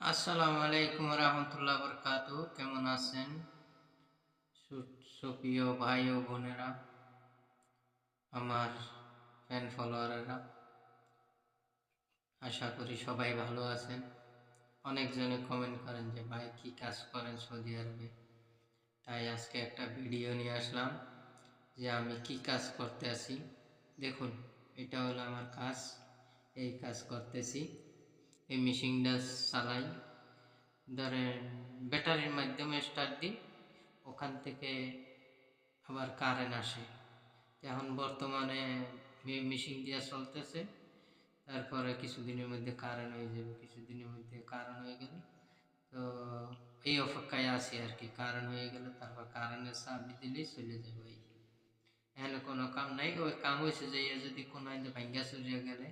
আসসালামু আলাইকুম রহমতুল্লাহ বরকাত কেমন আছেন? সুপ্রিয় ভাই ও বোনেরা, আমার ফ্যান ফলোয়ারেরা আশা করি সবাই ভালো আছেন। অনেকজনে কমেন্ট করেন যে, ভাই, কি কাজ করেন সৌদি আরবে? তাই আজকে একটা ভিডিও নিয়ে আসলাম, যে আমি কি কাজ করতে আসি দেখুন, এটা হলো আমার কাজ, এই কাজ করতেছি। এই মেশিনটা চালাই। ধরেন ব্যাটারির মাধ্যমে স্টার্ট দিই, ওখান থেকে আবার কারেন্ট আসে। এখন বর্তমানে মেশিন দিয়ে চলতেছে, তারপরে কিছুদিনের মধ্যে কারেন্ট হয়ে যাবে, কিছুদিনের মধ্যে কারেন্ট হয়ে গেলে তো এই অপেক্ষায় আছি আর কি। কারেন্ট হয়ে গেলে তারপর কারেন্টের চাবি দিলেই চলে যাবে এখানে কোনো কাম নাই, ওই কাম হয়েছে যে, যদি কোনো ভাঙ্গা চলিয়ে গেলে,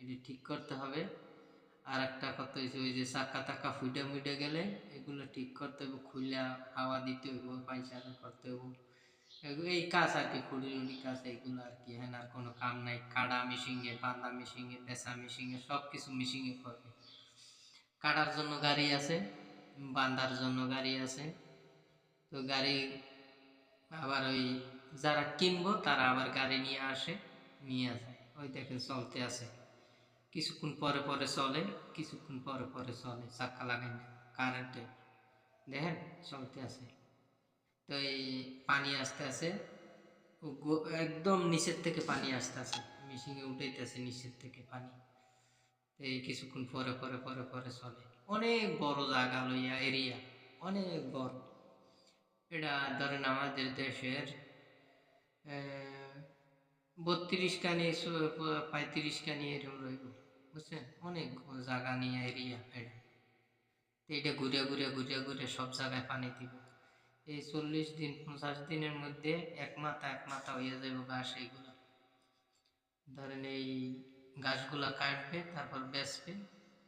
এটি ঠিক করতে হবে। আর একটা কথা হয়েছে ওই যে চাকা টাকা ফুটে মুটে গেলে এগুলো ঠিক করতে হবে খুলে হাওয়া দিতে হইব পায়চারা করতে হইব। এই কাজ আর কি খুঁড়ি কাজ, এইগুলো আর কি হ্যাঁ আর কোনো কাম নাই। কাটা মেশিনে বাঁধা মেশিনে, পেঁচা মেশিনে সব কিছু মেশিনে করবে কাটার জন্য গাড়ি আছে বাঁধার জন্য গাড়ি আছে। তো গাড়ি আবার ওই যারা কিনবো, তারা আবার গাড়ি নিয়ে আসে, নিয়ে যায়। ওই দেখেন চলতে আছে। কিছুক্ষণ পরে পরে চলে, কিছুক্ষণ পরে পরে চলে, চাক্কা লাগাই না, কারেন্টে। দেখেন, চলতে আছে। তো এই পানি আসতে আছে একদম নিচের থেকে পানি আসতে আছে। মেশিনে উঠাইতেছে নিচের থেকে পানি। এই কিছুক্ষণ পরে পরে পরে পরে চলে। অনেক বড় জায়গা লইয়া, এরিয়া, অনেক বড়। এটা ধরেন আমাদের দেশের বত্রিশ কানি পঁয়ত্রিশ কানি এরকম রইব। বুঝছেন? অনেক জায়গা নিয়ে এরিয়া এটা এটা ঘুরে ঘুরে ঘুরে ঘুরে সব জায়গায় পানি দিব। এই চল্লিশ দিন, পঞ্চাশ দিনের মধ্যে এক মাথা এক মাথা হয়ে যাবে ঘাস এইগুলো। ধরেন এই গাছগুলা কাটবে, তারপর বেচবে।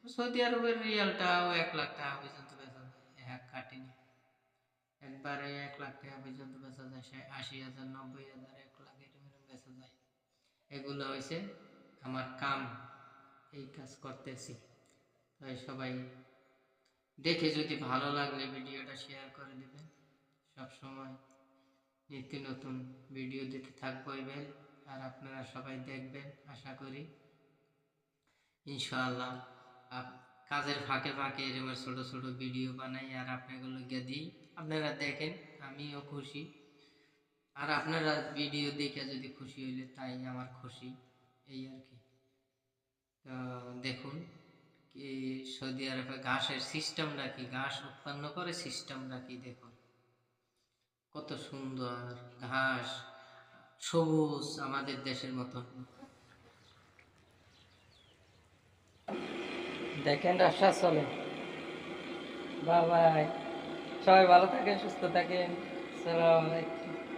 সৌদি আরবের রিয়ালটাও এক লাখ টাকা পর্যন্ত বেচা যায়, এক কাটিনি একবারে এক লাখ টাকা পর্যন্ত বেচা যায়, সে আশি হাজার, নব্বই হাজার, এক লাখ এরকম বেচা যায়। এগুলো হয়েছে আমার কাম। এই কাজ করতেছি। তাই সবাই দেখে যদি ভালো লাগলে ভিডিওটা শেয়ার করে দেবেন। সব সময় নিত্য নতুন ভিডিও দিতে থাকব এবার আর আপনারা সবাই দেখবেন, আশা করি। ইনশাআল্লাহ আপ- কাজের ফাঁকে ফাঁকে এরকম ছোট ছোট ভিডিও বানাই আর আপনাগুলো গিয়ে দিই। আপনারা দেখেন, আমিও খুশি। আর আপনারা ভিডিও দেখে যদি খুশি হইলে তাই আমার খুশি। এই আর কি। দেখুন, কি সৌদি আরবে ঘাসের সিস্টেম কি? ঘাস উৎপন্ন করে সিস্টেম কি? দেখুন, কত সুন্দর ঘাস, সবুজ আমাদের দেশের মতন। দেখেন রাস্তা চলে। বাবাই, সবাই ভালো থাকেন, সুস্থ থাকেন। সালাম আলাইকুম